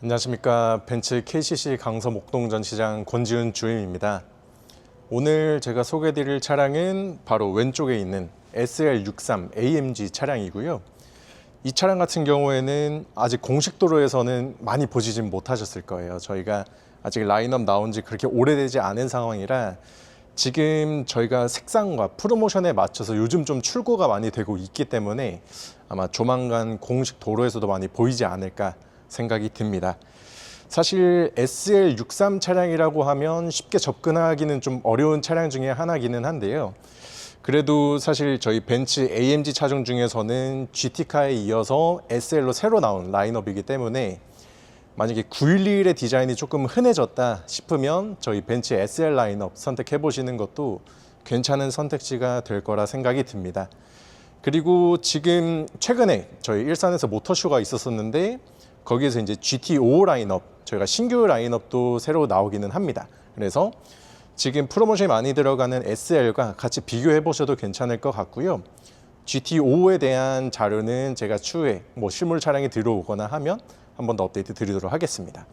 안녕하십니까 벤츠 KCC 강서 목동전 시장 권지훈 주임입니다. 오늘 제가 소개드릴 차량은 바로 왼쪽에 있는 SL63 AMG 차량이고요. 이 차량 같은 경우에는 아직 공식 도로에서는 많이 보시진 못하셨을 거예요. 저희가 아직 라인업 나온 지 그렇게 오래되지 않은 상황이라 지금 저희가 색상과 프로모션에 맞춰서 요즘 좀 출고가 많이 되고 있기 때문에 아마 조만간 공식 도로에서도 많이 보이지 않을까 생각이 듭니다. 사실 SL63 차량이라고 하면 쉽게 접근하기는 좀 어려운 차량 중에 하나기는 한데요. 그래도 사실 저희 벤츠 AMG 차종 중에서는 GT카에 이어서 SL로 새로 나온 라인업이기 때문에 만약에 911의 디자인이 조금 흔해졌다 싶으면 저희 벤츠 SL 라인업 선택해 보시는 것도 괜찮은 선택지가 될 거라 생각이 듭니다. 그리고 지금 최근에 저희 일산에서 모터쇼가 있었었는데 거기에서 이제 GT5 라인업 저희가 신규 라인업도 새로 나오기는 합니다. 그래서 지금 프로모션이 많이 들어가는 SL과 같이 비교해 보셔도 괜찮을 것 같고요. GT5에 대한 자료는 제가 추후에 뭐 실물 차량이 들어오거나 하면 한 번 더 업데이트 드리도록 하겠습니다.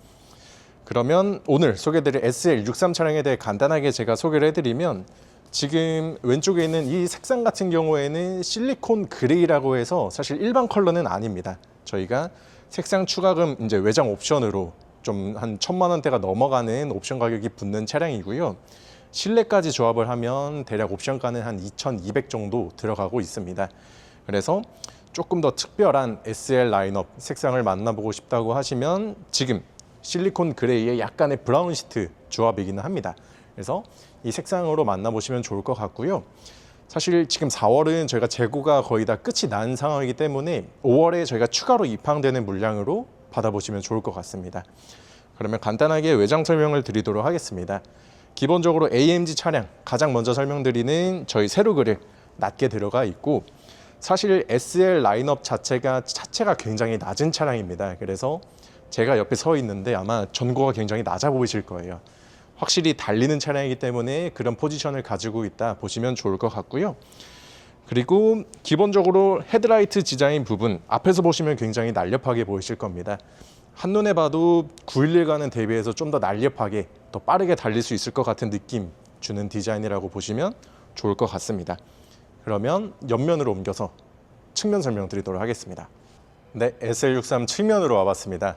그러면 오늘 소개드릴 SL63 차량에 대해 간단하게 제가 소개를 해드리면 지금 왼쪽에 있는 이 색상 같은 경우에는 실리콘 그레이라고 해서 사실 일반 컬러는 아닙니다. 저희가 색상 추가금 이제 외장 옵션으로 좀 한 천만 원대가 넘어가는 옵션 가격이 붙는 차량이고요. 실내까지 조합을 하면 대략 옵션가는 한 2,200 정도 들어가고 있습니다. 그래서 조금 더 특별한 SL 라인업 색상을 만나보고 싶다고 하시면 지금 실리콘 그레이의 약간의 브라운 시트 조합이기는 합니다. 그래서 이 색상으로 만나보시면 좋을 것 같고요. 사실 지금 4월은 저희가 재고가 거의 다 끝이 난 상황이기 때문에 5월에 저희가 추가로 입항되는 물량으로 받아보시면 좋을 것 같습니다. 그러면 간단하게 외장 설명을 드리도록 하겠습니다. 기본적으로 AMG 차량 가장 먼저 설명드리는 저희 세로 그릴 낮게 들어가 있고 사실 SL 라인업 자체가 차체가 굉장히 낮은 차량입니다. 그래서 제가 옆에 서 있는데 아마 전고가 굉장히 낮아 보이실 거예요. 확실히 달리는 차량이기 때문에 그런 포지션을 가지고 있다 보시면 좋을 것 같고요. 그리고 기본적으로 헤드라이트 디자인 부분 앞에서 보시면 굉장히 날렵하게 보이실 겁니다. 한눈에 봐도 911과는 대비해서 좀 더 날렵하게 더 빠르게 달릴 수 있을 것 같은 느낌 주는 디자인이라고 보시면 좋을 것 같습니다. 그러면 옆면으로 옮겨서 측면 설명 드리도록 하겠습니다. 네, SL63 측면으로 와봤습니다.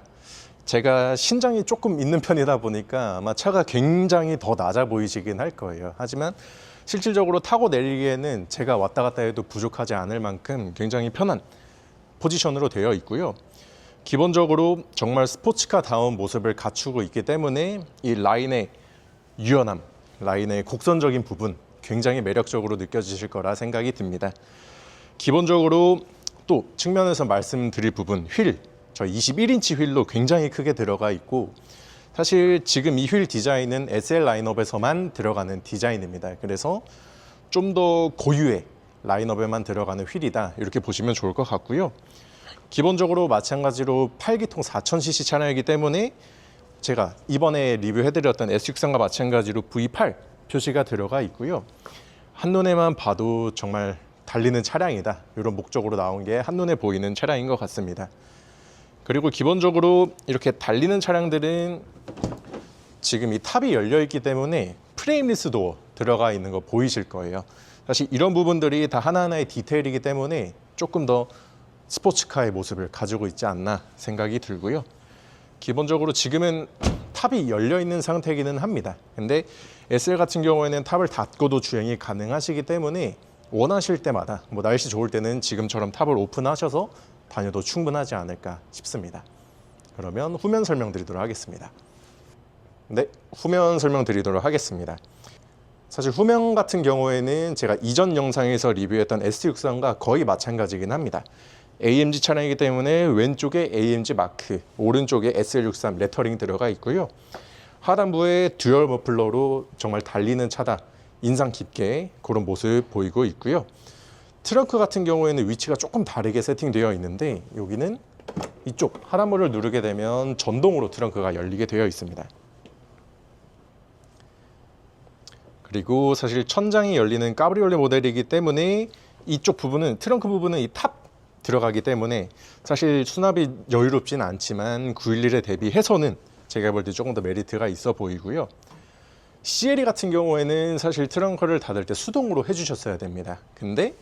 제가 신장이 조금 있는 편이다 보니까 아마 차가 굉장히 더 낮아 보이시긴 할 거예요. 하지만 실질적으로 타고 내리기에는 제가 왔다 갔다 해도 부족하지 않을 만큼 굉장히 편한 포지션으로 되어 있고요. 기본적으로 정말 스포츠카다운 모습을 갖추고 있기 때문에 이 라인의 유연함, 라인의 곡선적인 부분 굉장히 매력적으로 느껴지실 거라 생각이 듭니다. 기본적으로 또 측면에서 말씀드릴 부분 휠, 저 21인치 휠로 굉장히 크게 들어가 있고 사실 지금 이 휠 디자인은 SL 라인업에서만 들어가는 디자인입니다. 그래서 좀 더 고유의 라인업에만 들어가는 휠이다 이렇게 보시면 좋을 것 같고요. 기본적으로 마찬가지로 8기통 4000cc 차량이기 때문에 제가 이번에 리뷰해드렸던 S63과 마찬가지로 V8 표시가 들어가 있고요. 한눈에만 봐도 정말 달리는 차량이다. 이런 목적으로 나온 게 한눈에 보이는 차량인 것 같습니다. 그리고 기본적으로 이렇게 달리는 차량들은 지금 이 탑이 열려 있기 때문에 프레임리스 도어 들어가 있는 거 보이실 거예요. 사실 이런 부분들이 다 하나하나의 디테일이기 때문에 조금 더 스포츠카의 모습을 가지고 있지 않나 생각이 들고요. 기본적으로 지금은 탑이 열려 있는 상태이기는 합니다. 근데 SL 같은 경우에는 탑을 닫고도 주행이 가능하시기 때문에 원하실 때마다 뭐 날씨 좋을 때는 지금처럼 탑을 오픈하셔서 다녀도 충분하지 않을까 싶습니다. 그러면 후면 설명드리도록 하겠습니다. 네, 후면 설명드리도록 하겠습니다. 사실 후면 같은 경우에는 제가 이전 영상에서 리뷰했던 S63과 거의 마찬가지긴 합니다. AMG 차량이기 때문에 왼쪽에 AMG 마크, 오른쪽에 SL63 레터링 들어가 있고요. 하단부에 듀얼 머플러로 정말 달리는 차다. 인상 깊게 그런 모습 보이고 있고요. 트렁크 같은 경우에는 위치가 조금 다르게 세팅되어 있는데 여기는 이쪽 하단부를 누르게 되면 전동으로 트렁크가 열리게 되어 있습니다. 그리고 사실 천장이 열리는 까브리올레 모델이기 때문에 이쪽 부분은 트렁크 부분은 이 탑 들어가기 때문에 사실 수납이 여유롭진 않지만 911에 대비해서는 제가 볼 때 조금 더 메리트가 있어 보이고요. CLE 같은 경우에는 사실 트렁크를 닫을 때 수동으로 해주셨어야 됩니다. 근데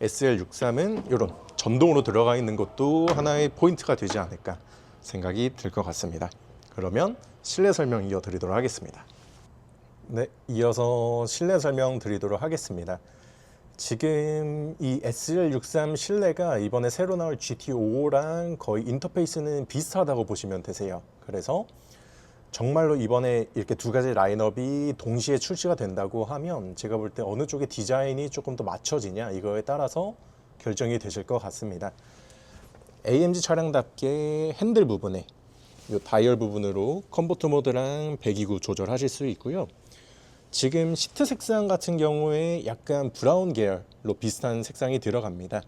SL63은 이런 전동으로 들어가 있는 것도 하나의 포인트가 되지 않을까 생각이 들 것 같습니다. 그러면 실내 설명 이어드리도록 하겠습니다. 네, 이어서 실내 설명 드리도록 하겠습니다. 지금 이 SL63 실내가 이번에 새로 나올 GT5랑 거의 인터페이스는 비슷하다고 보시면 되세요. 그래서 정말로 이번에 이렇게 두 가지 라인업이 동시에 출시가 된다고 하면 제가 볼 때 어느 쪽의 디자인이 조금 더 맞춰지냐 이거에 따라서 결정이 되실 것 같습니다. AMG 차량답게 핸들 부분에 이 다이얼 부분으로 컨버터 모드랑 배기구 조절하실 수 있고요. 지금 시트 색상 같은 경우에 약간 브라운 계열로 비슷한 색상이 들어갑니다.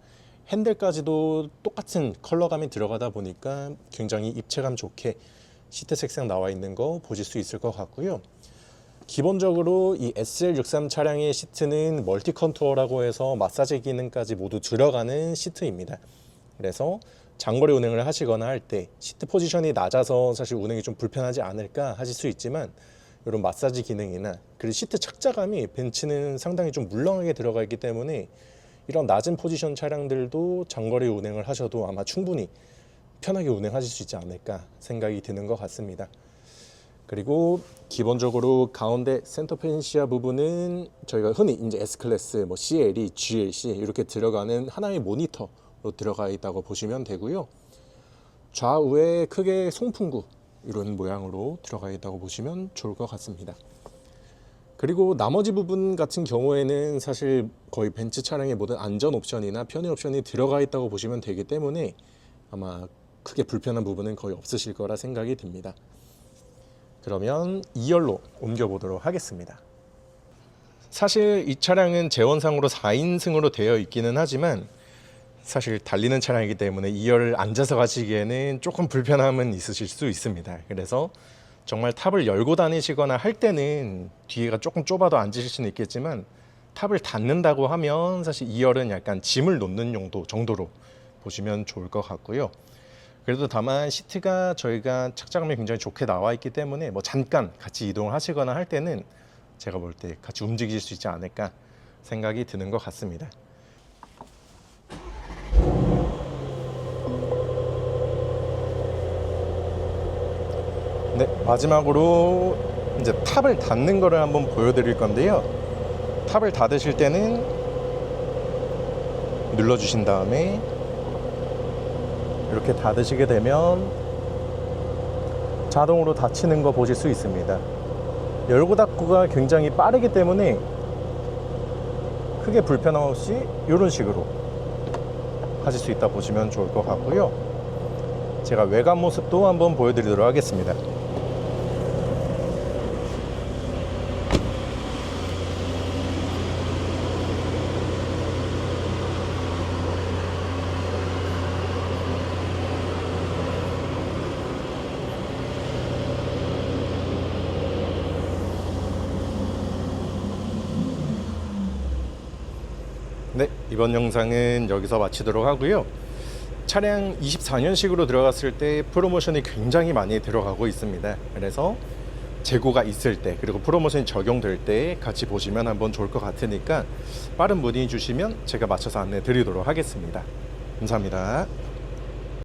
핸들까지도 똑같은 컬러감이 들어가다 보니까 굉장히 입체감 좋게 시트 색상 나와 있는 거 보실 수 있을 것 같고요. 기본적으로 이 SL63 차량의 시트는 멀티 컨투어라고 해서 마사지 기능까지 모두 들어가는 시트입니다. 그래서 장거리 운행을 하시거나 할 때 시트 포지션이 낮아서 사실 운행이 좀 불편하지 않을까 하실 수 있지만 이런 마사지 기능이나 그리고 시트 착자감이 벤츠는 상당히 좀 물렁하게 들어가 있기 때문에 이런 낮은 포지션 차량들도 장거리 운행을 하셔도 아마 충분히 편하게 운행하실 수 있지 않을까 생각이 드는 것 같습니다. 그리고 기본적으로 가운데 센터 펜시아 부분은 저희가 흔히 이제 S 클래스, 뭐 CLE, GLC 이렇게 들어가는 하나의 모니터로 들어가 있다고 보시면 되고요. 좌우에 크게 송풍구 이런 모양으로 들어가 있다고 보시면 좋을 것 같습니다. 그리고 나머지 부분 같은 경우에는 사실 거의 벤츠 차량의 모든 안전 옵션이나 편의 옵션이 들어가 있다고 보시면 되기 때문에 아마 크게 불편한 부분은 거의 없으실 거라 생각이 듭니다. 그러면 2열로 옮겨보도록 하겠습니다. 사실 이 차량은 재원상으로 4인승으로 되어 있기는 하지만 사실 달리는 차량이기 때문에 2열을 앉아서 가시기에는 조금 불편함은 있으실 수 있습니다. 그래서 정말 탑을 열고 다니시거나 할 때는 뒤에가 조금 좁아도 앉으실 수는 있겠지만 탑을 닫는다고 하면 사실 2열은 약간 짐을 놓는 용도 정도로 보시면 좋을 것 같고요. 그래도 다만 시트가 저희가 착장감이 굉장히 좋게 나와 있기 때문에 뭐 잠깐 같이 이동을 하시거나 할 때는 제가 볼 때 같이 움직일 수 있지 않을까 생각이 드는 것 같습니다. 네, 마지막으로 이제 탑을 닫는 거를 한번 보여드릴 건데요. 탑을 닫으실 때는 눌러주신 다음에 이렇게 닫으시게 되면 자동으로 닫히는 거 보실 수 있습니다. 열고 닫고가 굉장히 빠르기 때문에 크게 불편함 없이 이런 식으로 하실 수 있다 보시면 좋을 것 같고요. 제가 외관 모습도 한번 보여드리도록 하겠습니다. 네, 이번 영상은 여기서 마치도록 하고요. 차량 24년식으로 들어갔을 때 프로모션이 굉장히 많이 들어가고 있습니다. 그래서 재고가 있을 때 그리고 프로모션이 적용될 때 같이 보시면 한번 좋을 것 같으니까 빠른 문의 주시면 제가 맞춰서 안내 드리도록 하겠습니다. 감사합니다.